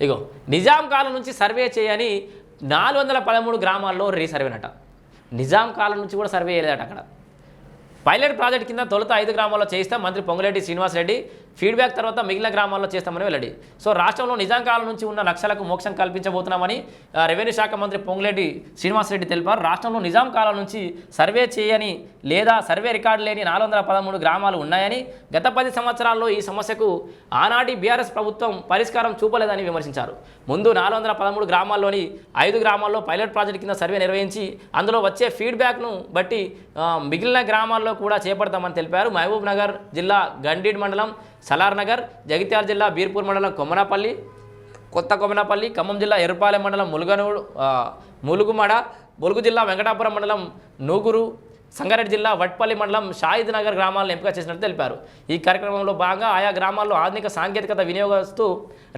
ఇగో నిజాం కాలం నుంచి సర్వే చేయని నాలుగు వందల పదమూడు గ్రామాల్లో రీసర్వేనట నిజాం కాలం నుంచి కూడా సర్వే చేయలేదట అక్కడ. పైలట్ ప్రాజెక్ట్ కింద తొలుత ఐదు గ్రామాల్లో చేయిస్తే మంత్రి పొంగులేటి శ్రీనివాసరెడ్డి ఫీడ్బ్యాక్ తర్వాత మిగిలిన గ్రామాల్లో చేస్తామని వెల్లడి. సో రాష్ట్రంలో నిజాం కాలం నుంచి ఉన్న లక్షలకు మోక్షం కల్పించబోతున్నామని రెవెన్యూ శాఖ మంత్రి పొంగులేటి శ్రీనివాసరెడ్డి తెలిపారు. రాష్ట్రంలో నిజాం కాలం నుంచి సర్వే చేయని లేదా సర్వే రికార్డు లేని నాలుగు వందల పదమూడు గ్రామాలు ఉన్నాయని గత పది సంవత్సరాల్లో ఈ సమస్యకు ఆనాటి బీఆర్ఎస్ ప్రభుత్వం పరిష్కారం చూపలేదని విమర్శించారు. ముందు నాలుగు వందల పదమూడు గ్రామాల్లోని ఐదు గ్రామాల్లో పైలట్ ప్రాజెక్ట్ కింద సర్వే నిర్వహించి అందులో వచ్చే ఫీడ్బ్యాక్ను బట్టి మిగిలిన గ్రామాల్లో కూడా చేపడతామని తెలిపారు. మహబూబ్ నగర్ జిల్లా గండీడ్ మండలం సలార్ నగర్ జగిత్యాల జిల్లా బీర్పూర్ మండలం కొమ్మనపల్లి కొత్త కొమ్మనపల్లి ఖమ్మం జిల్లా ఎరుపాలెం మండలం ములుగనూడు ములుగుమడ ములుగు జిల్లా వెంకటాపురం మండలం నూగురు సంగారెడ్డి జిల్లా వట్పల్లి మండలం షాయిద్ నగర్ గ్రామాలను ఎంపిక చేసినట్టు తెలిపారు. ఈ కార్యక్రమంలో భాగంగా ఆయా గ్రామాల్లో ఆధునిక సాంకేతికత వినియోగిస్తూ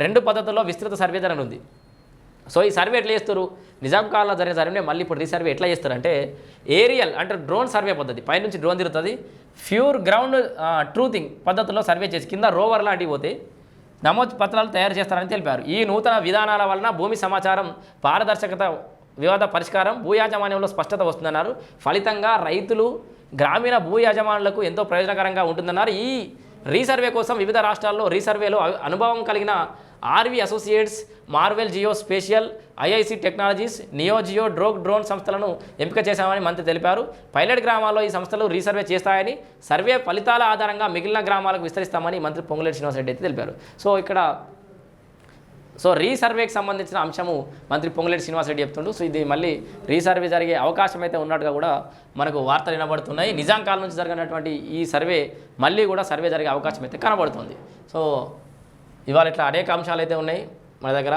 రెండు పద్ధతుల్లో విస్తృత సర్వే జరగనుంది. సో ఈ సర్వే ఎట్లా చేస్తారు? నిజాం కాలంలో జరిగిన సర్వే మళ్ళీ ఇప్పుడు రీసర్వే ఎట్లా చేస్తారంటే ఏరియల్ అంటే డ్రోన్ సర్వే పద్ధతి. పైనుంచి డ్రోన్ తిరుగుతుంది. ప్యూర్ గ్రౌండ్ ట్రూతింగ్ పద్ధతిలో సర్వే చేసి కింద రోవర్ లాంటివి పోతే నమోదు పత్రాలు తయారు చేస్తారని తెలిపారు. ఈ నూతన విధానాల వలన భూమి సమాచారం పారదర్శకత వివాద పరిష్కారం భూ యాజమాన్యంలో స్పష్టత వస్తుందన్నారు. ఫలితంగా రైతులు గ్రామీణ భూ యాజమానులకు ఎంతో ప్రయోజనకరంగా ఉంటుందన్నారు. ఈ రీసర్వే కోసం వివిధ రాష్ట్రాల్లో రీసర్వేలో అనుభవం కలిగిన RV associates Marvel geospatial IIC technologies neo geo డ్రోగ్ drone సంస్థలను ఎంపిక చేశామని మంత్రి తెలిపారు. పైలట్ గ్రామాల్లో ఈ సంస్థలు రీసర్వే చేస్తాయని సర్వే ఫలితాల ఆధారంగా మిగిలిన గ్రామాలకు విస్తరిస్తామని మంత్రి పొంగులేటి శ్రీనివాసరెడ్డి అయితే తెలిపారు. సో ఇక్కడ సో రీసర్వేకి సంబంధించిన అంశము మంత్రి పొంగులేటి శ్రీనివాసరెడ్డి చెప్తుండు. సో ఇది మళ్ళీ రీసర్వే జరిగే అవకాశం అయితే ఉన్నట్టుగా కూడా మనకు వార్తలు వినబడుతున్నాయి. నిజాం కాలం నుంచి జరిగినటువంటి ఈ సర్వే మళ్ళీ కూడా సర్వే జరిగే అవకాశం అయితే కనబడుతుంది. సో ఇవాళ ఇట్లా అనేక అంశాలు అయితే ఉన్నాయి మన దగ్గర.